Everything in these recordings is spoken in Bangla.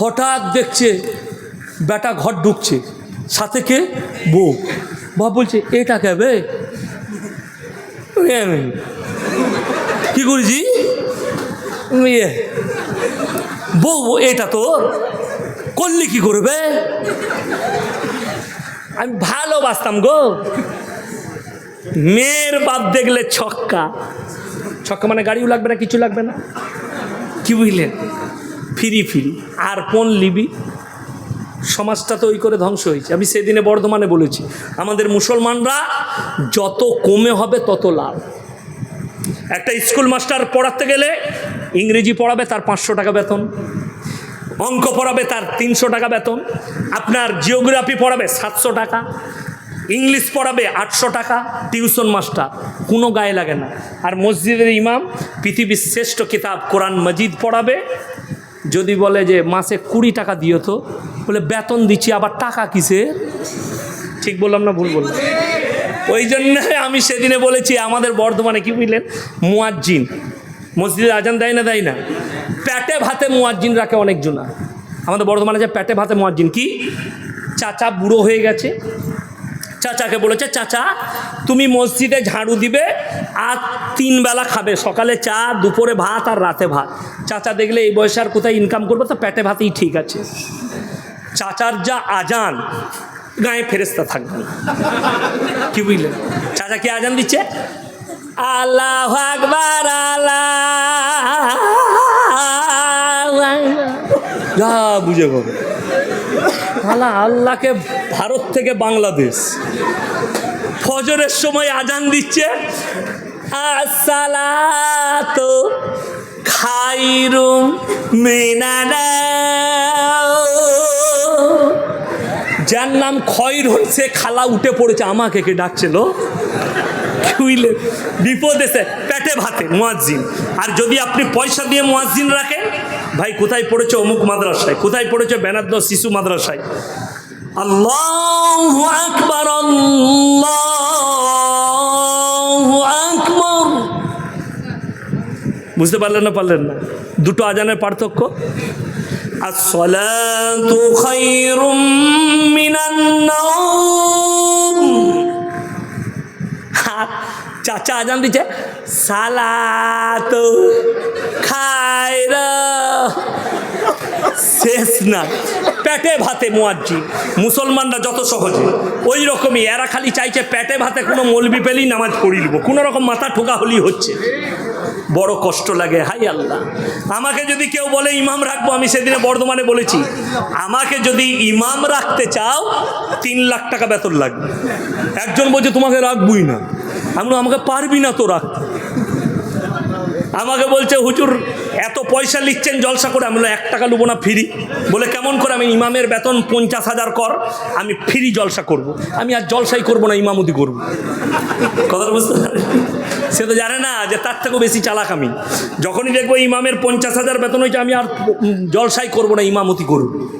হঠাৎ দেখছে বেটা ঘর ঢুকছে সাথে কে? বউ। বাপ বলছে এটা কেবে কি করেছি? ইয়ে, বউ এটা তোর? করলি কি করবে আমি ভালোবাসতাম গো। মেয়ের বাপ দেখলে ছক্কা। ছক্কা মানে গাড়িও লাগবে না কিছু লাগবে না? কি বুঝলেন? ফিরি ফিরি, আর কোন লিবি সমাজটা তো ওই করে ধ্বংস হয়েছে। আমি সেদিনে বর্ধমানে বলেছি, আমাদের মুসলমানরা যত কমে হবে তত লাভ একটা স্কুল মাস্টার পড়াতে গেলে ইংরেজি পড়াবে তার পাঁচশো টাকা বেতন, অঙ্ক পড়াবে তার তিনশো টাকা বেতন, আপনার জিওগ্রাফি পড়াবে সাতশো টাকা, ইংলিশ পড়াবে আটশো টাকা টিউশন মাস্টার কোনো গায়ে লাগে না। আর মসজিদের ইমাম, পৃথিবীর শ্রেষ্ঠ কিতাব কোরআন মজিদ পড়াবে যদি বলে যে মাসে কুড়ি টাকা দিও তো, বলে বেতন দিচ্ছি, আবার টাকা কিসের ঠিক বললাম না ভুল বললাম? ওই জন্য আমি সেদিনে বলেছি, আমাদের বর্ধমানে কি বুঝলেন? মুয়াজ্জিন। মসজিদে আজান দেয় না দেয় না? প্যাটে ভাতে মুয়াজ্জিন রাখে অনেকজনা। আমাদের বর্ধমানে যে প্যাটে ভাতে মুয়াজ্জিন, কি? চাচা বুড়ো হয়ে গেছে। চাচাকে বলেছে, চাচা, তুমি মসজিদে ঝাড়ু দিবে আর তিন বেলা খাবে। সকালে চা, দুপুরে ভাত আর রাতে ভাত। চাচা দেখলে এই বয়সে আর কোথায় ইনকাম করবে? তো পেটে ভাতেই ঠিক আছে। চাচার যা আজান, গায়ে ফেরেস্তা থাকবে। কি বুঝলেন চাচা কি আজান দিচ্ছে? আল্লাহ আকবার, আল্লাহ যা বুঝে পাবে আল্লাহ আল্লাহকে ভারত থেকে বাংলাদেশ। ফজরের সময় আজান দিচ্ছে, আসসালাত খাইরুম মিনানা যার নাম খয়র হয়েছে, খালা উঠে পড়েছে, আমাকে কে ডাকছিল বিপদ এসে, পেটে ভাতে, মোয়াজ্জিন। আর যদি আপনি পয়সা দিয়ে মোয়াজ্জিন রাখেন ভাই কোথায় পড়েছে অমুক মাদ্রাসায়? কোথায় পড়েছে বেনাদ্দ শিশু মাদ্রাসায়? আল্লাহ আকবর বুঝতে পারলেন না পারলেন না? দুটো আজানের পার্থক্য? মিনান নাওম। আর চাচা আজান দিচ্ছে সালাত খায়রা শেষ না। পেটে ভাতে মোয়াজ্জি। মুসলমানরা যত সহজে। ওই রকমই, এরা খালি চাইছে পেটে ভাতে কোনো মলবি পেলেই নামাজ পড়িলব কোনো রকম মাথা ঠোকা হলি হচ্ছে। বড় কষ্ট লাগে, হাই আল্লাহ। আমাকে যদি কেউ বলে ইমাম রাখব, আমি সেদিনে বর্ধমানে বলেছি, আমাকে যদি ইমাম রাখতে চাও, তিন লাখ টাকা বেতন লাগবে। একজন বলছে, তোমাকে রাখবই না। আমি আমাকে পারবি না তো রাখতে আমাকে বলছে, হুজুর এত পয়সা লিখছেন জলসা করে, আমি এক টাকা নেব না, ফ্রি। বলে, কেমন করে আমি ইমামের বেতন পঞ্চাশ হাজার কর, আমি ফ্রি জলসা করব। আমি আর জলসাই করব না, ইমামতি করব। কথাটা বুঝতে পারলেন? সে তো জানে না যে তার থেকেও বেশি চালাক আমি। যখনই দেখব ইমামের পঞ্চাশ হাজার বেতন হয়েছে, আমি আর জলসাই করব না, ইমামতি করব।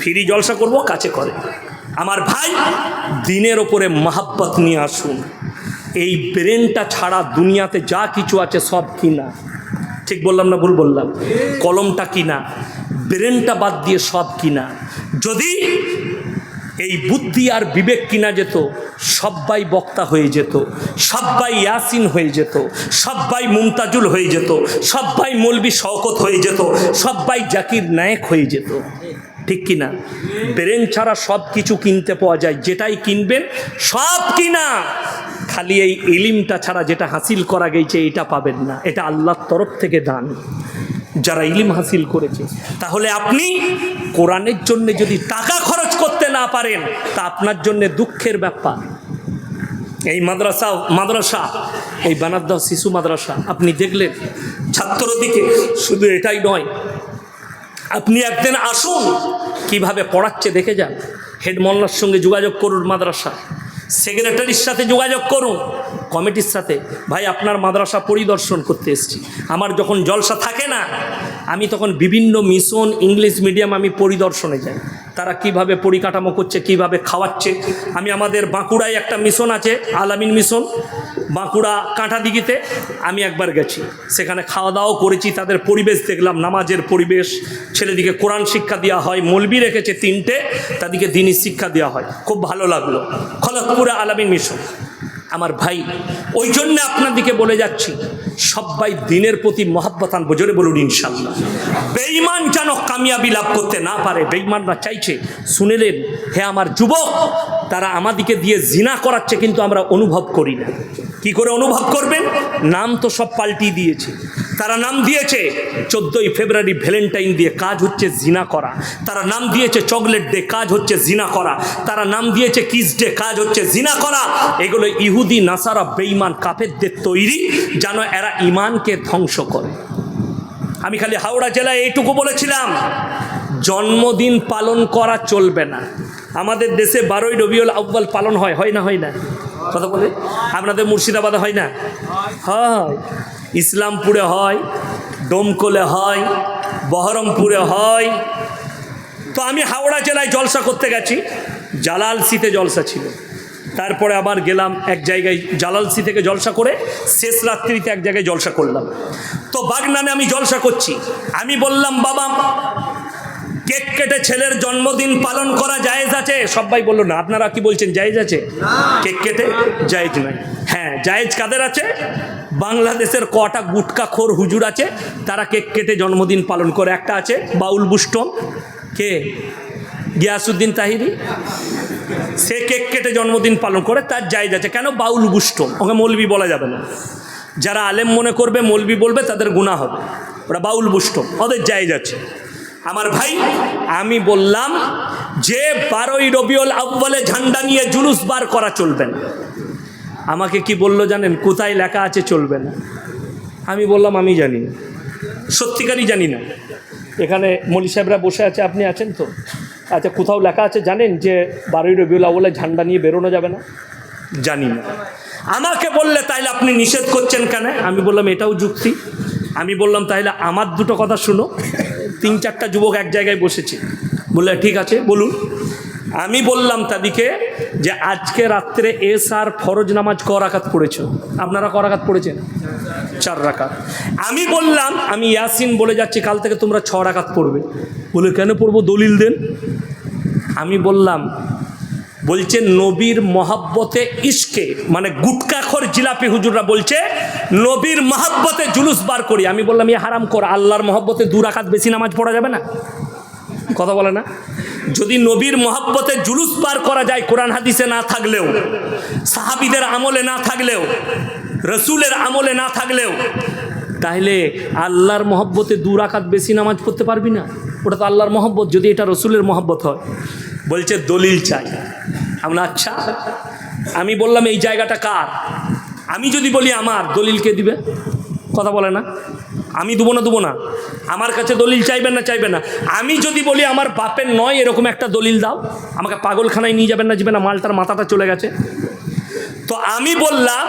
ফ্রি জলসা করব, কাছে করে। আমার ভাই, দিনের ওপরে মাহাব্বত নিয়ে আসুন। এই ব্রেনটা ছাড়া দুনিয়াতে যা কিছু আছে সব কিনা। ঠিক বললাম না ভুল বললাম? কলমটা কিনা? ব্রেনটা বাদ দিয়ে সব কিনা? যদি এই বুদ্ধি আর বিবেক কিনা যেত, সব্বাই বক্তা হয়ে যেত, সব্বাই ইয়াসিন হয়ে যেত, সব্বাই মুমতাজুল হয়ে যেত, সব্বাই মলবি শওকত হয়ে যেত, সব্বাই জাকির নায়েক হয়ে যেত। ঠিক কিনা? ব্রেন ছাড়া সব কিছু কিনতে পাওয়া যায়। যেটাই কিনবেন, সব কিনা। খালি এই ইলিমটা ছাড়া যেটা হাসিল করা গেছে, এটা পাবেন না। এটা আল্লাহর তরফ থেকে দান। যারা ইলিম হাসিল করেছে, তাহলে আপনি কোরআনের জন্য যদি টাকা খরচ করতে না পারেন, তা আপনার জন্য দুঃখের ব্যাপার। এই মাদ্রাসা মাদ্রাসা, এই বানাদ্দাহ শিশু মাদ্রাসা, আপনি দেখলেন ছাত্র দিকে শুধু এটাই নয়। আপনি একদিন আসুন, কীভাবে পড়াচ্ছে দেখে যান। হেড মোল্লার সঙ্গে যোগাযোগ করুন মাদ্রাসা সেক্রেটারির সাথে যোগাযোগ করুন। কমিটির সাথে, ভাই, আপনার মাদ্রাসা পরিদর্শন করতে এসেছি। আমার যখন জলসা থাকে না, আমি তখন বিভিন্ন মিশন, ইংলিশ মিডিয়াম আমি পরিদর্শনে যাই। তারা কীভাবে পরিকাঠামো করছে, কীভাবে খাওয়াচ্ছে। আমি আমাদের বাঁকুড়ায় একটা মিশন আছে, আলামিন মিশন, বাঁকুড়া কাঁটাদিঘিতে আমি একবার গেছি। সেখানে খাওয়া দাওয়াও করেছি, তাদের পরিবেশ দেখলাম, নামাজের পরিবেশ। ছেলেদিকে কোরআন শিক্ষা দেওয়া হয়, মলবি রেখেছে তিনটে তাদেরকে দিনই শিক্ষা দেওয়া হয়। খুব ভালো লাগল। খলকপুরে আলামিন মিশন। আমার ভাই, ওই জন্য আপনাদিকে বলে যাচ্ছি, সবাই দিনের প্রতি মহাব্বত আনব, জোরে বলুন ইনশাল্লাহ। বেইমান যেন কামিয়াবি লাভ করতে না পারে বেইমানরা চাইছে শুনেলেন হে আমার যুবক, তারা আমাদিকে দিয়ে জিনা করাচ্ছে কিন্তু আমরা অনুভব করি না। কি করে অনুভব করবেন? নাম তো সব পাল্টি দিয়েছে। তারা নাম দিয়েছে, চোদ্দোই ফেব্রুয়ারি ভ্যালেন্টাইন দিয়ে কাজ হচ্ছে জিনা করা। তারা নাম দিয়েছে চকলেট ডে, কাজ হচ্ছে জিনা করা। তারা নাম দিয়েছে কিস ডে, কাজ হচ্ছে জিনা করা। এগুলো ইহুদি, নাসারা বেইমান কাফেরদের তৈরি যেন এরা ইমানকে ধ্বংস করে। আমি খালি হাওড়া জেলায় এইটুকু বলেছিলাম, জন্মদিন পালন করা চলবে না। আমাদের দেশে বারোই রবিউল আব্বাল পালন হয় হয় না হয় না? কথা বলে? আপনাদের মুর্শিদাবাদে হয় না? হয়। ইসলামপুরে হয়, ডোমকোলে হয়, বহরমপুরে হয়। তো আমি হাওড়া জেলায় জলসা করতে গেছি, জালালসিতে জলসা ছিল। তারপরে আবার গেলাম এক জায়গায় জালালসি থেকে জলসা করে শেষ রাত্রিতে এক জায়গায় জলসা করলাম। তো বাগনানে আমি জলসা করছি। আমি বললাম, বাবা কেটে ছেলের জন্মদিন পালন করা জায়েজ আছে? সবাই বলল না আপনারা কি বলছেন জায়েজ আছে? কেক কেটে জায়েজ নাই হ্যাঁ জায়েজ কাদের আছে? বাংলাদেশের কটা গুটকাখোর হুজুর আছে তারা কেক কেটে জন্মদিন পালন করে। একটা আছে বাউল বুস্টম কে? গিয়াসুদ্দিন তাহিরি। সে কেক কেটে জন্মদিন পালন করে তার জায়েজ আছে। কেন? বাউল বুস্টম ওকে মৌলবি বলা যাবে না। যারা আলেম মনে করবে মৌলবি বলবে তাদের গুণা হবে। ওরা বাউল বুস্টম ওদের জায়েজ আছে। আমার ভাই, আমি বললাম যে বারোই রবিউল আব্বালে ঝান্ডা নিয়ে জুলুস বার করা চলবে না। আমাকে কি বলল জানেন? কোথায় লেখা আছে চলবে না। আমি বললাম, আমি জানি না। সত্যিকারই জানি না। এখানে মলি সাহেবরা বসে আছে, আপনি আছেন তো? আচ্ছা কোথাও লেখা আছে জানেন যে বারোই রবিউল আউ্বালে ঝান্ডা নিয়ে বেরোনো যাবে না? জানি না। আমাকে বললে, তাইলে আপনি নিষেধ করছেন কেন? আমি বললাম, এটাও যুক্তি। আমি বললাম, তাইলে আমার দুটো কথা শুনো। তিন চারটা যুবক এক জায়গায় বসেছে। বললে, ঠিক আছে, বলুন। আমি বললাম তাদেরকে যে, আজকে রাত্রে এস আর ফরজ নামাজ ক রাকাত পড়েছ? আপনারা ক রাকাত পড়েছেন? চার রাকাত। আমি বললাম, আমি ইয়াসিন বলে যাচ্ছি, কাল থেকে তোমরা ছ রাখাত পড়বে। বলে, কেন পড়ব? দলিল দেন। আমি বললাম বলছে, নবীর মহাব্বতে ইস্কে মানে গুটকাখর জিলাপি হুজুররা বলছে, নবীর মহাব্বতে জুলুস বার করি। আমি বললাম ইয়ে হারাম কর, আল্লাহর মহাব্বতে দু রাকাত বেশি নামাজ পড়া যাবে না? কথা বলে না? যদি নবীর মহাব্বতে জুলুস বার করা যায় কোরআন হাদিসে না থাকলেও, সাহাবিদের আমলে না থাকলেও, রসুলের আমলে না থাকলেও, তাহলে আল্লাহর মহব্বতে দু রাকাত বেশি নামাজ পড়তে পারবি না? ওটা তো আল্লাহর মহব্বত, যদি এটা রসুলের মহব্বত হয়। বলছে, দলিল চাই। আমরা আচ্ছা। আমি বললাম, এই জায়গাটা কার? আমি যদি বলি, আমার। দলিল কে দিবে? কথা বলে না। আমি দেবো না দেবো না। আমার কাছে দলিল চাইবেন না চাইবেন না। আমি যদি বলি, আমার বাপের নয়, এরকম একটা দলিল দাও। আমাকে পাগলখানায় নিয়ে যাবেন না যাবেন না, মালটার মাথাটা চলে গেছে। তো আমি বললাম,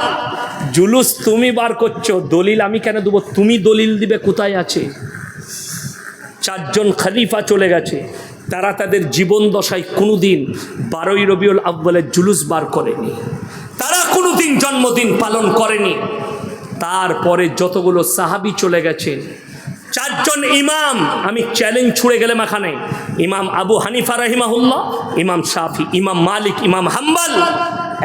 জুলুস তুমি বার করছ, দলিল আমি কেন দেবো? তুমি দলিল দিবে, কোথায় আছে? চারজন খালিফা চলে গেছে। তারা তাদের জীবন দশায় কোনোদিন বারোই রবিউল আব্বালের জুলুস বার করেনি। তারা কোনোদিন জন্মদিন পালন করেনি। তারপরে যতগুলো সাহাবি চলে গেছে, চারজন ইমাম, আমি চ্যালেঞ্জ ছুড়ে গেলাম এখানে। ইমাম আবু হানিফা রহিমাহুল্লাহ, ইমাম শাফি, ইমাম মালিক, ইমাম হাম্বাল।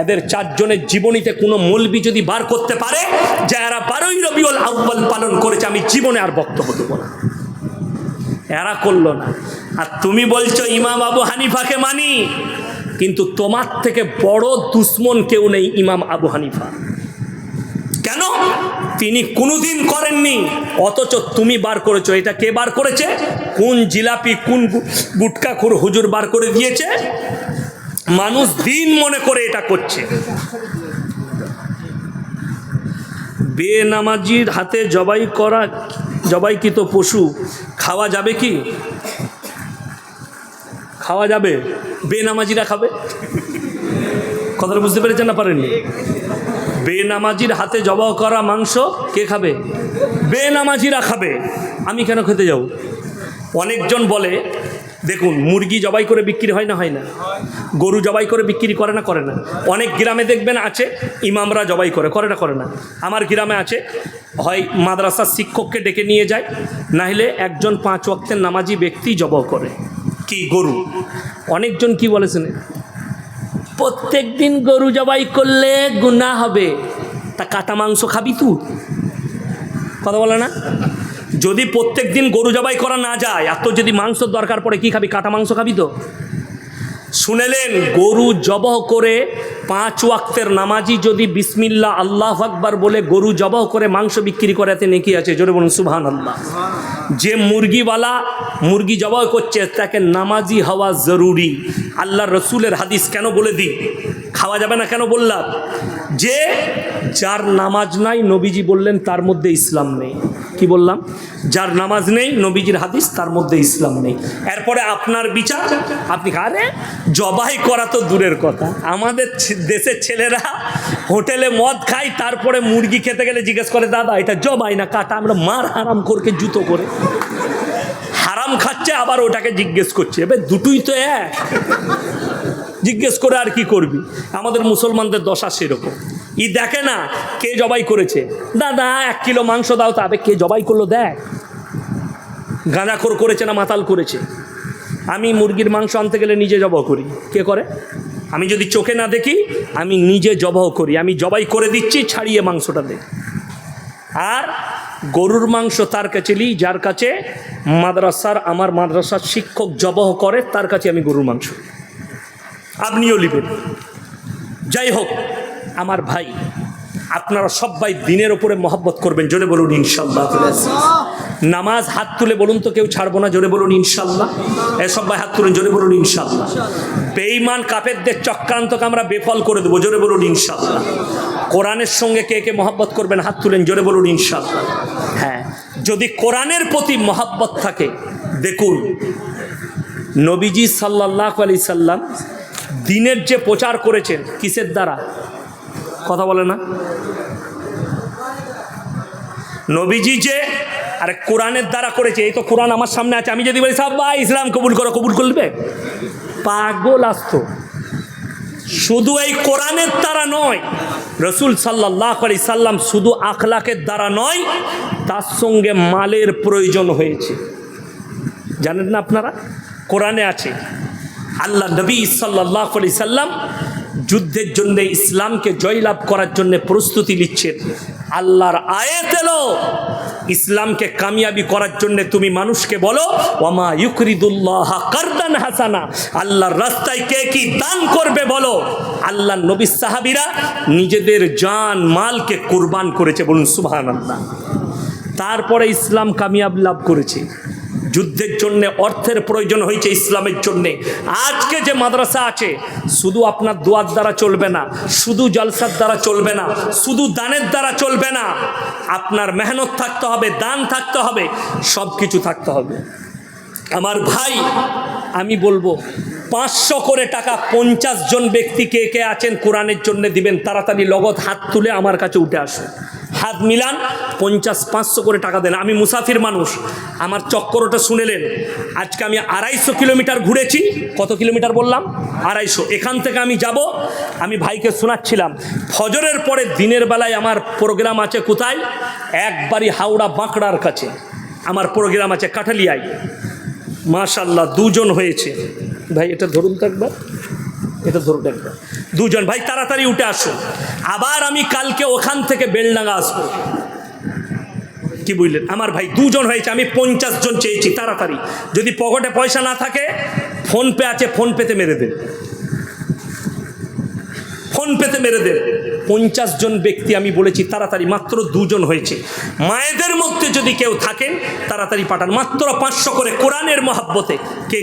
এদের চারজনের জীবনীতে কোনো মলবি যদি বার করতে পারে, যে এরা বারোই রবিউল আব্বাল পালন করেছে, আমি জীবনে আর বক্তব্য দেবো না। এরা করল না। আর তুমি বলছো, ইমাম আবু হানিফাকে মানি, কিন্তু তোমার থেকে বড় দুশ্মন কেউ নেই ইমাম আবু হানিফা। কেন? তিনি কোনোদিন করেননি, অথচ তুমি বার করেছ। এটা কে বার করেছে? কোন জিলাপি, কোন গু- গুটকাখুর হুজুর বার করে দিয়েছে? মানুষ দিন মনে করে এটা করছে। বেনামাজির হাতে জবাই করা, জবাইকৃত পশু খাওয়া যাবে কি? খাওয়া যাবে? বেনামাজিরা খাবে? কথাটা বুঝতে পেরেছেন না পারেননি? বেনামাজির হাতে জবা করা মাংস কে খাবে? বেনামাজিরা খাবে। আমি কেন খেতে যাব? অনেকজন বলে দেখুন, মুরগি জবাই করে বিক্রি হয় না হয় না। গরু জবাই করে বিক্রি করে না করে না। অনেক গ্রামে দেখবেন আছে, ইমামরা জবাই করে করে না করে না। আমার গ্রামে আছে, হয় মাদ্রাসার শিক্ষককে ডেকে নিয়ে যায় না হলে একজন পাঁচ ওয়াক্তের নামাজি ব্যক্তি জবাই করে। কি গরু? অনেকজন কি বলেছেন প্রত্যেক দিন গরু জবাই করলে গুণা হবে। তা কাটা মাংস খাবি তু কথা বলে না? যদি প্রত্যেক দিন গরু জবাই করা না যায়, আর এত যদি মাংসর দরকার পড়ে, কি খাবি? কাটা মাংস খাবি তো? শুনেলেন, গরু জবহ করে পাঁচ ওয়াক্তের নামাজি যদি বিসমিল্লা আল্লাহ আকবার বলে গরু জবহ করে মাংস বিক্রি করে এতে নেকি আছে? জোরে বলুন সুবহান আল্লাহ যে মুরগিওয়ালা মুরগি জবাহ করছে, তাকে নামাজি হওয়া জরুরি। আল্লাহ রসুলের হাদিস কেন বলে দিই? খাওয়া যাবে না কেন বললাম? যে যার নামাজ নাই, নবীজি বললেন, তার মধ্যে ইসলাম নেই। কি বললাম? যার নামাজ নেই, নবীজির হাদিস, তার মধ্যে ইসলাম নেই। এরপরে আপনার বিচার, আপনি আরে জবাই করা তো দূরের কথা। আমাদের দেশের ছেলেরা হোটেলে মদ খায়, তারপরে মুরগি খেতে গেলে জিজ্ঞেস করে, দাদা, এটা জবাই না কাটা? আমরা মার হারাম করকে জুতো করে। হারাম খাচ্ছে, আবার ওটাকে জিজ্ঞেস করছে। এবার দুটোই তো এক। জিজ্ঞেস করে আর কি করবি? আমাদের মুসলমানদের দশা সেরকম। ই দেখে না কে জবাই করেছে। দাদা, এক কিলো মাংস দাও তবে কে জবাই করল দেখ। গাঁজাখোর করেছে না মাতাল করেছে? আমি মুরগির মাংস আনতে গেলে নিজে জবাই করি। কে করে? আমি যদি চোখে না দেখি, আমি নিজে জবাই করি। আমি জবাই করে দিচ্ছি, ছাড়িয়ে মাংসটা দে আর গরুর মাংস তার কাছে নিই, যার কাছে মাদ্রাসার, আমার মাদ্রাসার শিক্ষক জবহ করে, তার কাছে আমি গরুর মাংস। আপনিও নেবেন যাই হোক, আমার ভাই আপনারা সবাই দিনের ওপরে মহব্বত করবেন, জোরে বলুন ইনশাল্লাহ। নামাজ হাত তুলে বলুন তো কেউ ছাড়বো না, জোরে বলুন ইনশাল্লাহ। এ সবাই হাত তুলেন, জোরে বলুন ইনশাল্লাহ। বেঈমান কাপেরদের চক্রান্তকে আমরা বেফল করে দেবো, জোরে বলুন ইনশাল্লাহ। কোরআনের সঙ্গে কে কে মহব্বত করবেন, হাত তুলেন, জোরে বলুন ইনশাল্লাহ। হ্যাঁ যদি কোরআনের প্রতি মহব্বত থাকে, দেখুন, নবীজি সাল্লাহ আলি সাল্লাম দিনের যে প্রচার করেছেন, কিসের দ্বারা? কথা বলে না। নবীজি যে, আরে কোরআনের দ্বারা করেছে, এই তো কোরআন আমার সামনে আছে। আমি যদি বলি সাব্বা ইসলাম কবুল করো, কবুল করবে? পাগল আসতো। শুধু এই কোরআনের দ্বারা নয়, রসুল সাল্লাহ আলি সাল্লাম শুধু আখলাকের দ্বারা নয়, তার সঙ্গে মালের প্রয়োজন হয়েছে। জানেন না আপনারা? কোরআনে আছে, আল্লাহ নবী সাল্লাহ আলি সাল্লাম যুদ্ধের জন্য ইসলামকে জয়লাভ করার জন্য প্রস্তুতি নিচ্ছেন আল্লাহর আয়াত এলো, ইসলামকে কামিয়াবি করার জন্য তুমি মানুষকে বলো ওমা ইউকরিদুল্লাহ কারদান হাসানা। আল্লাহর রাস্তায় কে কি দান করবে বলো? আল্লাহ নবী সাহাবিরা নিজেদের জান, মালকে কুরবান করেছে বলুন সুবহান আল্লাহ তারপরে ইসলাম কামিয়াব লাভ করেছে। যুদ্ধের জন্য, অর্থের প্রয়োজন হয়েছে ইসলামের জন্যে। আজকে যে মাদ্রাসা আছে, শুধু আপনার দোয়ার দ্বারা চলবে না, শুধু জলসার দ্বারা চলবে না, শুধু দানের দ্বারা চলবে না, আপনার মেহনত থাকতে হবে, দান থাকতে হবে সব কিছু থাকতে হবে। আমার ভাই, আমি বলব, পাঁচশো করে টাকা পঞ্চাশ জন ব্যক্তি কে কে আছেন কোরআনের জন্য দিবেন, তাড়াতাড়ি লগত হাত তুলে আমার কাছে উঠে আসুন। হাত মিলান, পঞ্চাশ, পাঁচশো করে টাকা দেন। আমি মুসাফির মানুষ, আমার চক্করটা শুনেলেন। আজকে আমি আড়াইশো কিলোমিটার ঘুরেছি। কত কিলোমিটার বললাম? আড়াইশো। এখান থেকে আমি যাব, আমি ভাইকে শোনাচ্ছিলাম, ফজরের পরে দিনের বেলায় আমার প্রোগ্রাম আছে কোথায়? একবারই হাওড়া বাঁকড়ার কাছে। আমার প্রোগ্রাম আছে কাঠালিয়ায়। মাশাল্লাহ দুজন হয়েছে। ভাই, এটা ধরুন তো একবার। এটা ধরুন একবার দুজন, ভাই, তাড়াতাড়ি উঠে আসুন আবার আমি কালকে ওখান থেকে বেলডাঙ্গা আসব। কি বুঝলেন? আমার ভাই দুজন হয়েছে, আমি পঞ্চাশ জন চেয়েছি, তাড়াতাড়ি। যদি পকেটে পয়সা না থাকে, ফোন পে আছে, ফোন পেতে মেরে দেন ফোন পেতে মেরে দেন পঞ্চাশ জন ব্যক্তি আমি বলেছি, তাড়াতাড়ি, মাত্র দুজন হয়েছে। মায়েদের মধ্যে যদি কেউ থাকেন, তাড়াতাড়ি পাঠান। মাত্র পাঁচশো করে কোরআনের মহাব্বতে কে